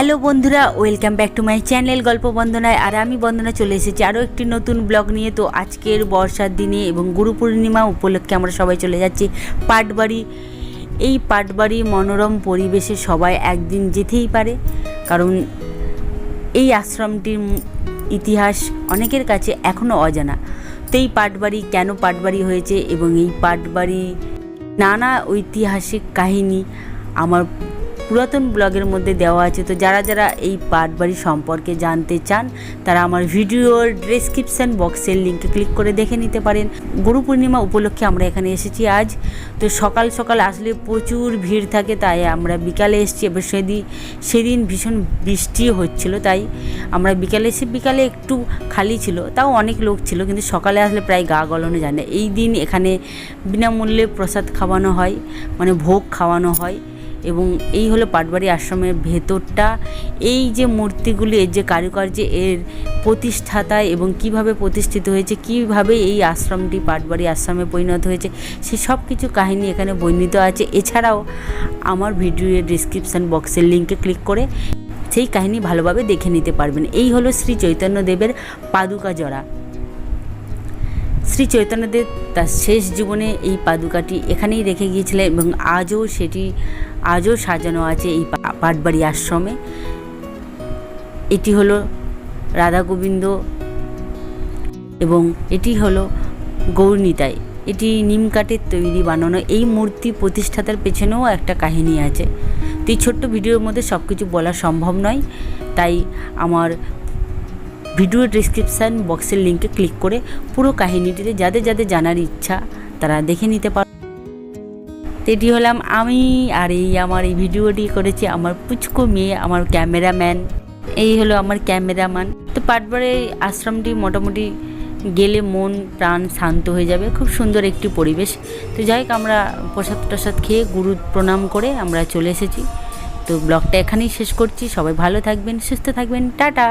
Hello বন্ধুরা, welcome back to my channel গল্প বন্দনায়। আর আমি বন্দনা চলে এসেছি আরও একটি নতুন ব্লগ নিয়ে। তো আজকের বর্ষার দিনে এবং গুরু পূর্ণিমা উপলক্ষে আমরা সবাই চলে যাচ্ছি পাটবাড়ি। এই পাটবাড়ি মনোরম পরিবেশে সবাই একদিন যেতেই পারে। কারণ এই আশ্রমটির ইতিহাস অনেকের কাছে এখনও অজানা। তো এই পাটবাড়ি কেন পাটবাড়ি হয়েছে এবং এই পাটবাড়ি নানা ঐতিহাসিক কাহিনী আমার পুরাতন ব্লগের মধ্যে দেওয়া আছে। তো যারা যারা এই পাট বাড়ি সম্পর্কে জানতে চান, তারা আমার ভিডিওর ডেসক্রিপশন বক্সের লিঙ্কে ক্লিক করে দেখে নিতে পারেন। গুরু পূর্ণিমা উপলক্ষে আমরা এখানে এসেছি আজ। তো সকাল সকাল আসলে প্রচুর ভিড় থাকে, তাই আমরা বিকালে এসেছি। এবার সেদিন সেদিন ভীষণ বৃষ্টি হচ্ছিল, তাই আমরা বিকালে এসে বিকালে একটু খালি ছিল। তাও অনেক লোক ছিল, কিন্তু সকালে আসলে প্রায় গা গলানো যায় না। এই দিন এখানে বিনামূল্যে প্রসাদ খাওয়ানো হয় মানে ভোগ খাওয়ানো হয়। এবং এই হলো পাটবাড়ি আশ্রমের ভেতরটা। এই যে মূর্তিগুলি এর যে কারুকার্য এর প্রতিষ্ঠাতা এবং কীভাবে প্রতিষ্ঠিত হয়েছে, কীভাবে এই আশ্রমটি পাটবাড়ি আশ্রমে পরিণত হয়েছে, সে সব কিছু কাহিনী এখানে বর্ণিত আছে। এছাড়াও আমার ভিডিওর ডিসক্রিপশান বক্সের লিঙ্কে ক্লিক করে সেই কাহিনী ভালোভাবে দেখে নিতে পারবেন। এই হলো শ্রী চৈতন্যদেবের পাদুকা জড়া শ্রী চৈতন্যদেব তার শেষ জীবনে এই পাদুকাটি এখানেই রেখে গিয়েছিলেন এবং আজও সেটি আজও সাজানো আছে এই পাটবাড়ি আশ্রমে। এটি হলো রাধা গোবিন্দ এবং এটি হলো গৌরনীতাই। এটি নিম কাঠের তৈরি বানানো। এই মূর্তি প্রতিষ্ঠাতার পেছনেও একটা কাহিনী আছে। তো এই ছোট্ট ভিডিওর মধ্যে সব কিছু বলা সম্ভব নয়, তাই আমার ভিডিও ডিসক্রিপশান বক্সের লিঙ্কে ক্লিক করে পুরো কাহিনীটিতে যাদের যাদের জানার ইচ্ছা, তারা দেখে নিতে পার এটি হলাম আমি আর এই আমার এই ভিডিওটি করেছি আমার পুচকো মেয়ে, আমার ক্যামেরাম্যান। এই হলো আমার ক্যামেরাম্যান। তো পাটবারে আশ্রমটি মোটামুটি গেলে মন প্রাণ শান্ত হয়ে যাবে, খুব সুন্দর একটি পরিবেশ। তো যাই হোক, আমরা প্রসাদ টসাদ খেয়ে গুরু প্রণাম করে আমরা চলে এসেছি। তো ব্লগটা এখানেই শেষ করছি। সবাই ভালো থাকবেন, সুস্থ থাকবেন। টাটা!